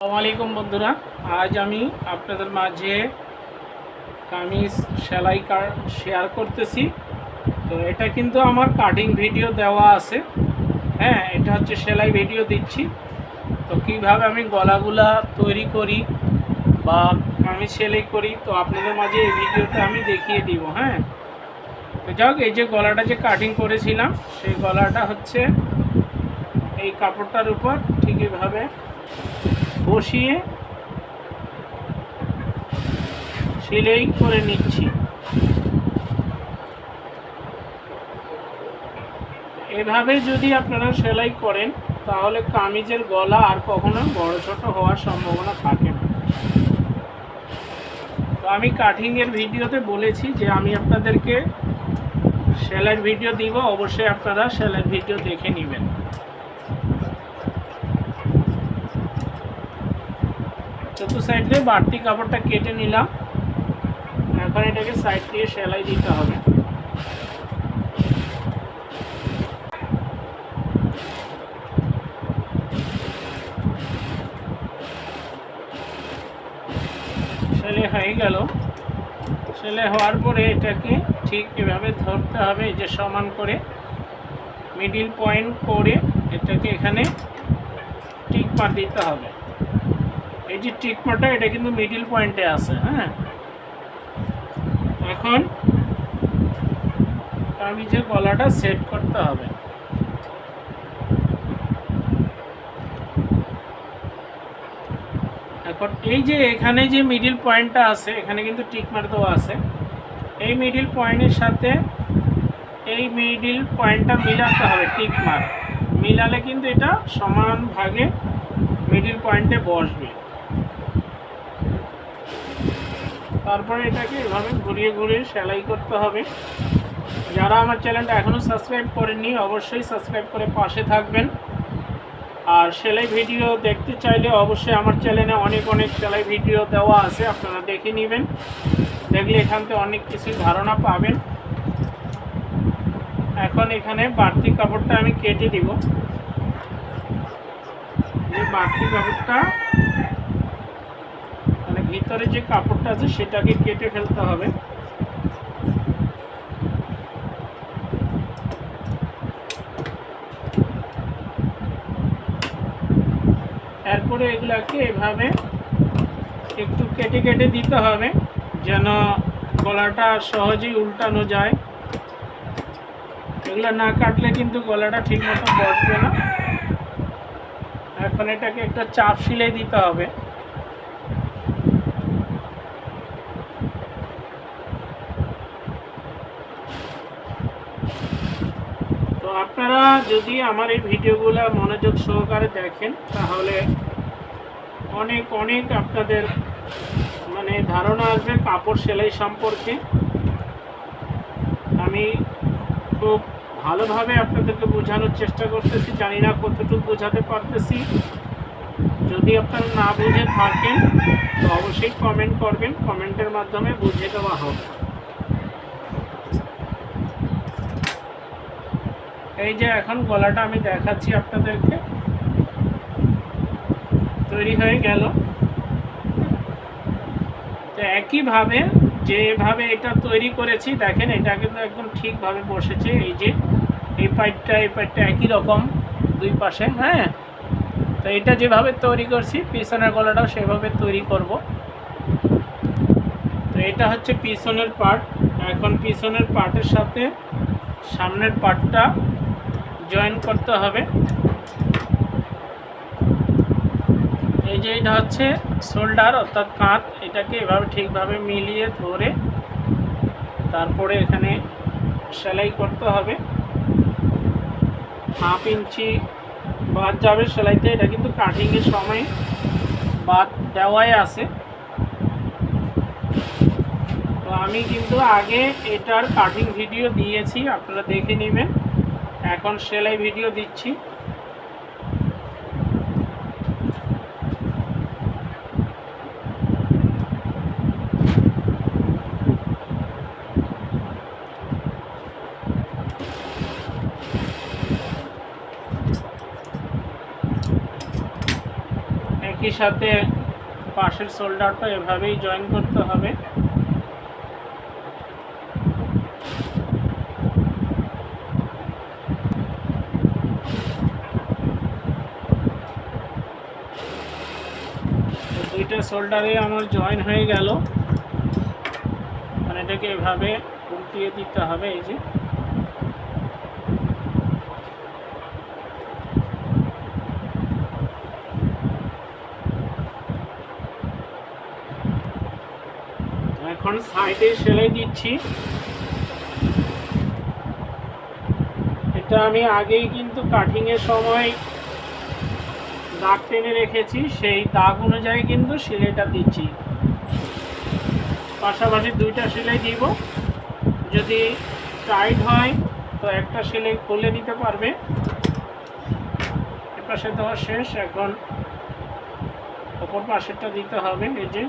আলাইকুম বন্ধুরা। আজ আমি আপনাদের মাঝে কামিজ সেলাই শেয়ার করতেছি। তো এটা কিন্তু আমার কাটিং ভিডিও দেওয়া আছে। হ্যাঁ এটা হচ্ছে সেলাই ভিডিও দিচ্ছি। তো কীভাবে আমি গলাগুলা তৈরি করি বা কামিজ সেলাই করি, তো আপনাদের মাঝে এই ভিডিওটা আমি দেখিয়ে দিব হ্যাঁ। তো যাক, এই যে গলাটা যে কাটিং করেছিলাম, সেই গলাটা হচ্ছে এই কাপড়টার উপর, ঠিক এইভাবে বসিয়ে সেলাই করে নিচ্ছি। এভাবে যদি আপনারা সেলাই করেন, তাহলে কামিজের গলা আর কখনো বড় ছোট হওয়ার সম্ভাবনা থাকে না। তো আমি কাটিংয়ের ভিডিওতে বলেছি যে আমি আপনাদেরকে সেলাইয়ের ভিডিও দিব, অবশ্যই আপনারা সেলাইয়ের ভিডিও দেখে নেবেন। চতুর্থ সাইড বাড়তি কাপড়টা কেটে নিলাম। এখন এটাকে সাইড দিয়ে সেলাই দিতে হবে। সেলাই হয়ে গেল। সেলাই হওয়ার পরে এটাকে ঠিক এভাবে ধরতে হবে যে সমান করে। মিডিল পয়েন্ট করে এটাকে এখানে টিক মার দিতে হবে। এই যে টিকমাটা এটা কিন্তু মিডিল পয়েন্টে আছে হ্যাঁ? এখন আমি যে গলাটা সেট করতে হবে। এখন এই যে এখানে যে মিডিল পয়েন্টটা আছে, এখানে কিন্তু টিকমার দেওয়া আছে। এই মিডিল পয়েন্টের সাথে এই মিডিল পয়েন্টটা মিলাতে হবে টিকমার মিলালে কিন্তু এটা সমান ভাগে মিডিল পয়েন্টে বসবে। তারপরে এটাকে এভাবে ঘুরিয়ে ঘুরিয়ে সেলাই করতে হবে। যারা আমার চ্যানেলটা এখনও সাবস্ক্রাইব করেননি, অবশ্যই সাবস্ক্রাইব করে পাশে থাকবেন। আর সেলাই ভিডিও দেখতে চাইলে অবশ্যই আমার চ্যানেলে অনেক অনেক সেলাই ভিডিও দেওয়া আছে, আপনারা দেখে নেবেন। দেখলে এখান থেকে অনেক কিছু ধারণা পাবেন। এখন এখানে বাড়তি কাপড়টা আমি কেটে দিব। বাড়তি কাপড়টা ভিতরে যে কাপড়টা আছে সেটাকে কেটে ফেলতে হবে। এরপরে এগুলাকে এভাবে একটু কেটে কেটে দিতে হবে, যেন গলাটা সহজেই উল্টানো যায়। এগুলো না কাটলে কিন্তু গলাটা ঠিক মতো বসবে না। এখন এটাকে একটা চাপ সিলাই দিতে হবে তো আপনারা যদি আমার এই ভিডিওগুলো মনোযোগ সহকারে দেখেন, তাহলে অনেক অনেক আপনাদের মানে ধারণা আসবে কাপড় সেলাই সম্পর্কে। আমি খুব ভালোভাবে আপনাদেরকে বোঝানোর চেষ্টা করতেছি, জানি না কতটুকু বোঝাতে পারতেছি। যদি আপনারা না বুঝে থাকেন, তো অবশ্যই কমেন্ট করবেন, কমেন্টের মাধ্যমে বুঝিয়ে দেওয়া হবে। এই যে এখন গলাটা আমি দেখাচ্ছি আপনাদেরকে। তৈরি হয়ে গেল। তো একইভাবে যেভাবে এটা তৈরি করেছি, দেখেন এটা কিন্তু একদম ঠিকভাবে বসেছে। এই যে, এই পাইপটা এই পাইপটা একই রকম দুই পাশে হ্যাঁ? তো এটা যেভাবে তৈরি করছি, পিছনের গলাটাও সেভাবে তৈরি করব। তো এটা হচ্ছে পিছনের পার্ট। এখন পিছনের পার্টের সাথে সামনের পার্টটা জয়েন করতে হবে। এই যে এটা হচ্ছে শোল্ডার অর্থাৎ কাঁধ। এটাকে এভাবে ঠিকভাবে মিলিয়ে ধরে তারপরে এখানে সেলাই করতে হবে। হাফ ইঞ্চি বাদ যাবে সেলাইতে। এটা কিন্তু কাটিংয়ের সময় বাদ দেওয়াই আছে। তো আমি কিন্তু আগে এটার কাটিং ভিডিও দিয়েছি, আপনারা দেখে নেবেন। এখন সেলাই ভিডিও দিচ্ছি। একই সাথে পাশের শোল্ডারটা এভাবেই জয়েন করতে হবে তো দুইটা শোল্ডারে আমার জয়েন হয়ে গেল। মানে এটাকে এভাবে উল্টিয়ে দিতে হবে, এই যে। এখন সাইডে সেলাই দিচ্ছি। এটা আমি আগেই কিন্তু কাটিং এর সময় দাগ টেনে রেখেছি, সেই দাগ অনুযায়ী কিন্তু সেলাইটা দিচ্ছি। পাশাপাশি দুইটা সেলাই দিব। যদি টাইট হয়, তো একটা সেলাই খুলে নিতে পারবে। এপাশে দেওয়া শেষ, এখন অপর পাশেরটা দিতে হবে, এই যে।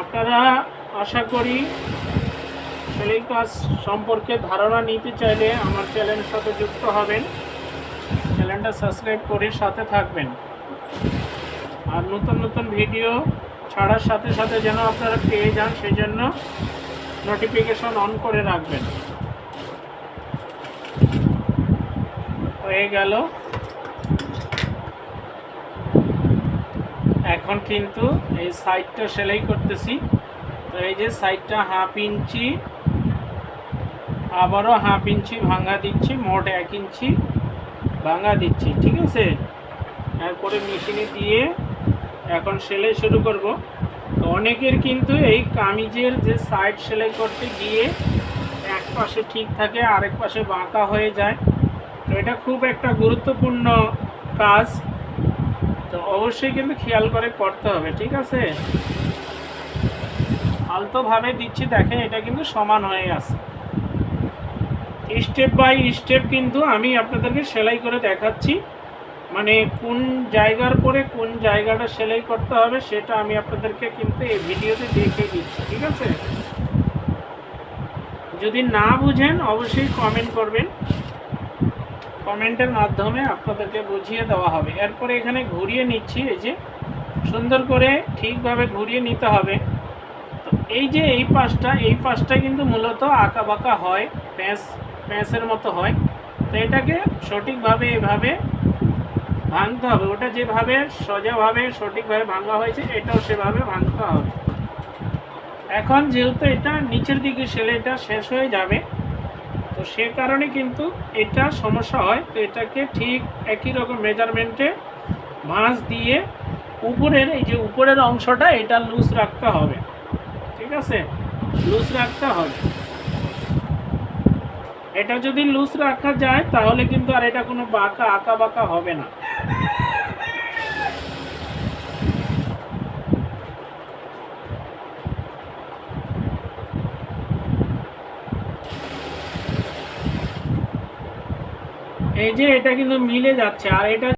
আপনারা আশা করি সেলাই কাজ সম্পর্কে ধারণা নিতে চাইলে আমার চ্যানেলের সাথে যুক্ত হবেন। চ্যানেলটা সাবস্ক্রাইব করে সাথে থাকবেন। আর নতুন নতুন ভিডিও ছাড়ার সাথে সাথে যেন আপনারা পেয়ে যান সেই জন্য নোটিফিকেশন অন করে রাখবেন। হয়ে গেল। এখন কিন্তু এই সাইডটা সেলাই করতেছি। তো এই যে সাইডটা হাফ ইঞ্চি, আবারও হাফ ইঞ্চি ভাঙা দিচ্ছি, মোট এক ইঞ্চি। ভাঙা দিচ্ছি, ঠিক আছে? এরপরে মেশিনে দিয়ে এখন সেলাই শুরু করব। তো অনেকের কিন্তু এই কামিজের যে সাইড সেলাই করতে গিয়ে এক পাশে ঠিক থাকে, আরেক পাশে বাঁকা হয়ে যায়। তো এটা খুব একটা গুরুত্বপূর্ণ কাজ। তো অবশ্যই কিন্তু খেয়াল করে করতে হবে, ঠিক আছে? আলতোভাবে দিচ্ছি, দেখেন এটা কিন্তু সমান হয়ে আছে। স্টেপ বাই স্টেপ কিন্তু আমি আপনাদেরকে সেলাই করে দেখাচ্ছি। মানে কোন জায়গার পরে কোন জায়গাটা সেলাই করতে হবে সেটা আমি আপনাদেরকে কিন্তু এই ভিডিওতে দেখিয়ে দিচ্ছি, ঠিক আছে? যদি না বুঝেন অবশ্যই কমেন্ট করবেন। কমেন্টের মাধ্যমে আপনাদেরকে বুঝিয়ে দেওয়া হবে। এরপরে এখানে ঘুরিয়ে নিচ্ছি, এই যে সুন্দর করে ঠিকভাবে ঘুরিয়ে নিতে হবে। তো এই যে এই পাশটা এই পাশটা কিন্তু মূলত আঁকা বাঁকা হয়, প্যাঁচ প্যাঁচের মতো হয়। তো এটাকে সঠিকভাবে এভাবে ভাঙতে হবে। ওটা যেভাবে সোজাভাবে সঠিকভাবে ভাঙা হয়েছে, এটাও সেভাবে ভাঙতে হবে। এখন যেহেতু এটা নিচের দিকে সেলাইটা শেষ হয়ে যাবে, তো সে কারণে কিন্তু এটা সমস্যা হয়। তো এটাকে ঠিক একই রকম মেজারমেন্টে ভাঁজ দিয়ে উপরের, এই যে উপরের অংশটা এটা লুজ রাখতে হবে। ঠিক আছে? লুজ রাখতে হবে। এটা যদি লুজ রাখা যায়, তাহলে কিন্তু আর এটা কোনো বাঁকা, আঁকা বাঁকা হবে না। এই যে এটা কিন্তু মিলে যাচ্ছে, আর এটা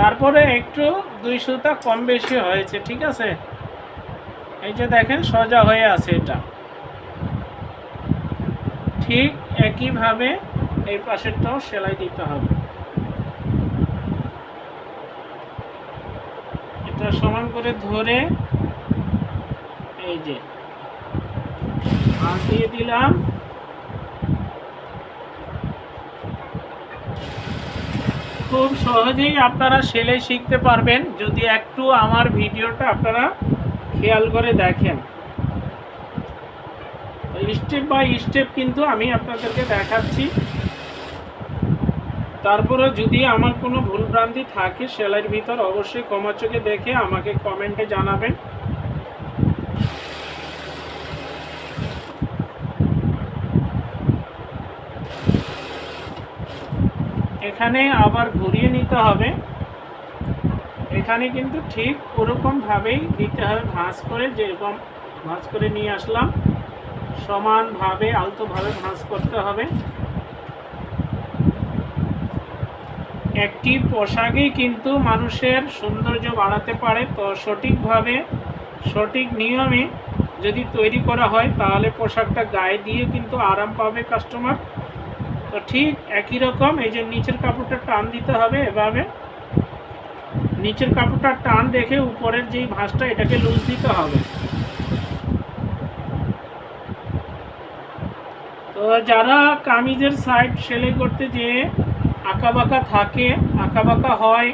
তারপরে একটু দুই সুতা কম বেশি হয়েছে, ঠিক আছে? এই যে দেখেন সোজা হয়ে আছে এটা। ঠিক একইভাবে এই পাশেরটাও সেলাই দিতে হবে। এটা সমান করে ধরে এই যে দিয়ে দিলাম। খুব সহজেই আপনারা সেলাই শিখতে পারবেন। যদি একটু আমার ভিডিওটা আপনারা খেয়াল করে দেখেন। স্টেপ বাই স্টেপ কিন্তু আমি আপনাদেরকে দেখাচ্ছি। তারপরে যদি আমার কোনো ভুলভ্রান্তি থাকে, সেলাইয়ের ভিতর অবশ্যই কমার চোখে দেখে আমাকে কমেন্টে জানাবেন। এখানে আবার ঘুরিয়ে নিতে হবে। এখানে কিন্তু ঠিক ওরকমভাবেই দিতে হবে, ভাঁজ করে যেরকম ভাঁজ করে নিয়ে আসলাম, সমানভাবে, আলতোভাবে ভাঁজ করতে হবে। একটি পোশাকেই কিন্তু মানুষের সৌন্দর্য বাড়াতে পারে, তো সঠিকভাবে, সঠিক নিয়মে যদি তৈরি করা হয়, তাহলে পোশাকটা গায়ে দিয়ে কিন্তু আরাম পাবে কাস্টমার তো ঠিক একই রকম, এই যে নিচের কাপড়টা টান দিতে হবে, এভাবে নিচের কাপড়টা টান রেখে উপরের যেই ভাঁজটা, এটাকে লুজ দিতে হবে। তো যারা কামিজের সাইড সেলাই করতে যে আঁকা বাঁকা থাকে আঁকা বাঁকা হয়,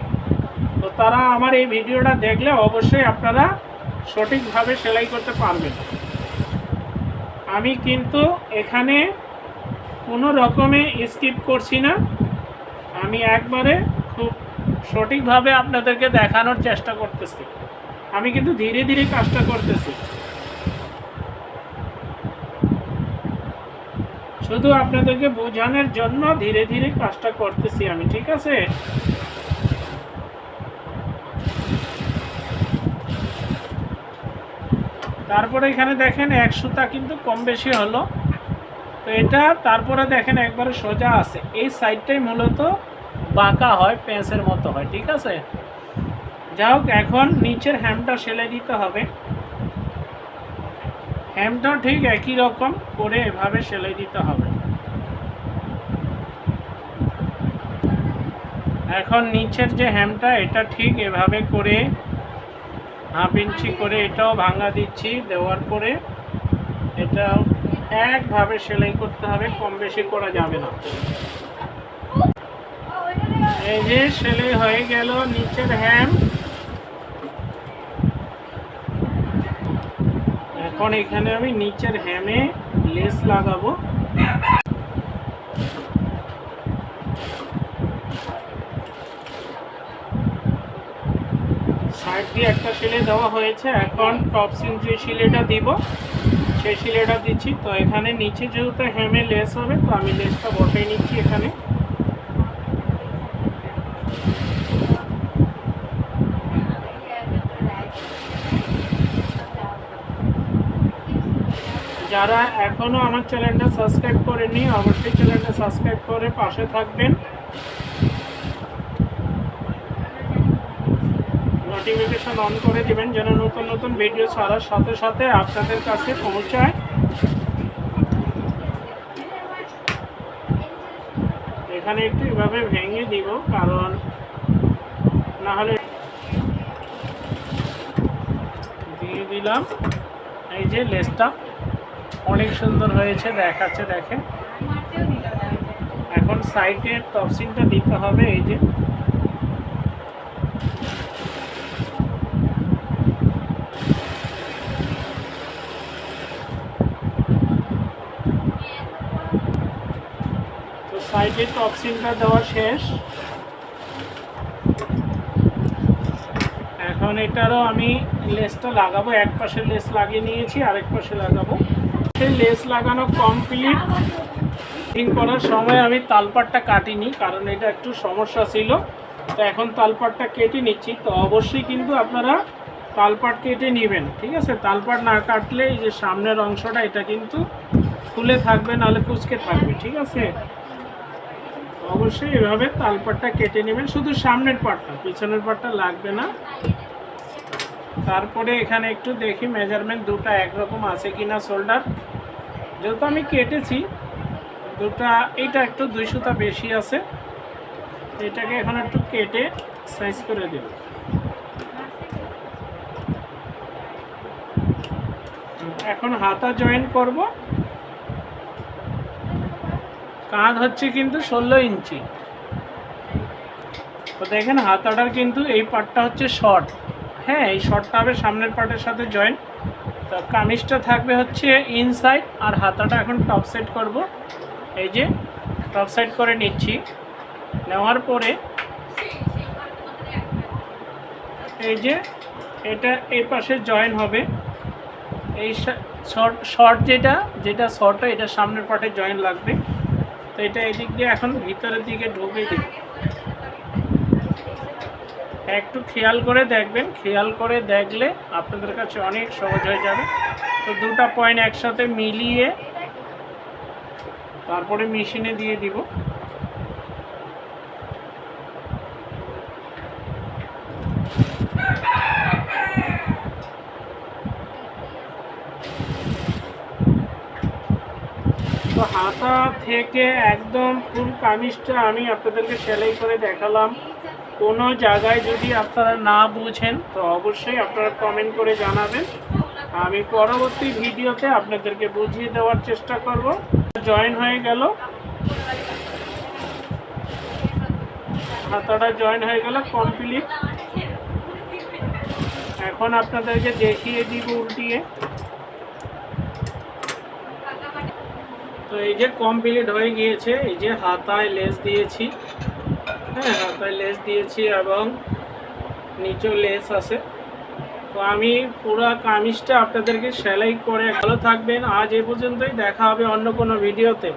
তো তারা আমার এই ভিডিওটা দেখলে অবশ্যই আপনারা সঠিকভাবে সেলাই করতে পারবেন। আমি কিন্তু এখানে কোনো রকমে স্কিপ করছি না। আমি একবারে খুব সঠিকভাবে আপনাদেরকে দেখানোর চেষ্টা করতেছি। আমি কিন্তু ধীরে ধীরে কাজটা করতেছি। শুধু আপনাদেরকে বোঝানোর জন্য ধীরে ধীরে কাজটা করতেছি আমি, ঠিক আছে? তারপরে এখানে দেখেন এক সুতা কিন্তু কম বেশি হলো। তো এটা তারপরে দেখেন একবারে সোজা আছে। এই সাইডটাই মূলত বাঁকা হয় পেঁচের মতো হয়, ঠিক আছে? যাই হোক এখন নিচের হ্যামটা সেলাই দিতে হবে। হ্যামটা ঠিক একই রকম করে এভাবে সেলাই দিতে হবে। এখন নিচের যে হ্যামটা, এটা ঠিক এভাবে করে হাফ ইঞ্চি করে এটাও ভাঙা দিচ্ছি, দেওয়ার পরে এটা একভাবে সেলাই করতে হবে, কম বেশি করা যাবে না। এই যে সেলাই হয়ে গেল নিচের হ্যাম এখন এখানে আমি নিচের হ্যামে লেস লাগাবো। সাইড দিয়ে একটা সিলে দেওয়া হয়েছে। এখন টপ সিন যে সিলেটা দিব, সেই সিলেটা দিচ্ছি। তো এখানে নিচে যেহেতু হ্যামে লেস হবে, তো আমি লেসটা বসাই নিচ্ছি এখানে। যারা এখনও আমার চ্যানেলটা সাবস্ক্রাইব করেনি অবশ্যই চ্যানেলটা সাবস্ক্রাইব করে পাশে থাকবেন। নোটিফিকেশন অন করে দিবেন যেন নতুন নতুন ভিডিও ছাড়ার সাথে সাথে আপনাদের কাছে পৌঁছায়। এখানে একটু এভাবে ভেঙে দিব, কারণ না হলে দিয়ে দিলাম। এই যে লেসটা। অনেক সুন্দর হয়েছে, দেখাচ্ছে, দেখেন। এখন সাইডে টপসিনটা দিতে হবে, এই যে। তো সাইডে টপসিনটা দেওয়া শেষ। এখন এটারও আমি লেসটা লাগাবো, এক পাশে লেস লাগিয়ে নিয়েছি, আরেক পাশে লাগাবো। সেই লেস লাগানো কমপ্লিট ফিটিং করার সময় আমি তালপাটটা কাটিনি, কারণ এটা একটু সমস্যা ছিল। তো এখন তালপাটটা কেটে নিচ্ছি। তো অবশ্যই কিন্তু আপনারা তালপাট কেটে নেবেন, ঠিক আছে? তালপাট না কাটলে এই যে সামনের অংশটা, এটা কিন্তু খুলে থাকবে, নাহলে কুচকে থাকবে, ঠিক আছে? অবশ্যই এভাবে তালপাটটা কেটে নেবেন। শুধু সামনের পাটটা, পিছনের পাটটা লাগবে না। তারপরে এখানে একটু দেখি মেজারমেন্ট দুটা একরকম আছে কিনা শোল্ডার যেহেতু আমি কেটেছি, দুটা এটা একটু দুই সুতা বেশি আছে। এটাকে এখন একটু কেটে সাইজ করে দেব। এখন হাতা জয়েন করব। কাঁধ হচ্ছে কিন্তু ষোলো ইঞ্চি। তো দেখেন হাতাটার কিন্তু এই পার্টটা হচ্ছে শর্ট হ্যাঁ এই শর্টটা হবে সামনের পার্টের সাথে জয়েন তো কামিজটা থাকবে হচ্ছে ইনসাইড আর হাতাটা এখন টপ সেট করব। এই যে টপ সাইড করে নিচ্ছি। নেওয়ার পরে এই যে এটা এই পাশে জয়েন হবে। এই শর্ট শর্ট যেটা যেটা শর্ট এটা সামনের পার্টে জয়েন লাগবে। তো এটা এদিক দিয়ে এখন ভিতরের দিকে ঢুকে দিই। একটু খেয়াল করে দেখবেন, খেয়াল করে দেখলে আপনাদের কাছে অনেক সহজ হয়ে যাবে। তো দুটা পয়েন্ট একসাথে মিলিয়ে তারপরে মেশিনে দিয়ে দিব। তো হাতা থেকে একদম ফুল কামিজটা আমি আপনাদেরকে সেলাই করে দেখালাম। কোনো জায়গায় যদি আপনারা না বুঝেন, তো অবশ্যই আপনারা কমেন্ট করে জানাবেন। আমি পরবর্তী ভিডিওতে আপনাদেরকে বুঝিয়ে দেওয়ার চেষ্টা করব। জয়েন হয়ে গেল। হাতাটা জয়েন হয়ে গেল কমপ্লিট এখন আপনাদেরকে দেখিয়ে দিব উল্টিয়ে। তো এই যে কমপ্লিট হয়ে গিয়েছে, এই যে হাতায় লেস দিয়েছি। হ্যাঁ হাতায় লেস দিয়েছি এবং নিচেও লেস আছে। তো আমি পুরো কামিজটা আপনাদেরকে সেলাই করে ভালো থাকবেন। আজ এ পর্যন্তই, দেখা হবে অন্য কোনো ভিডিওতে।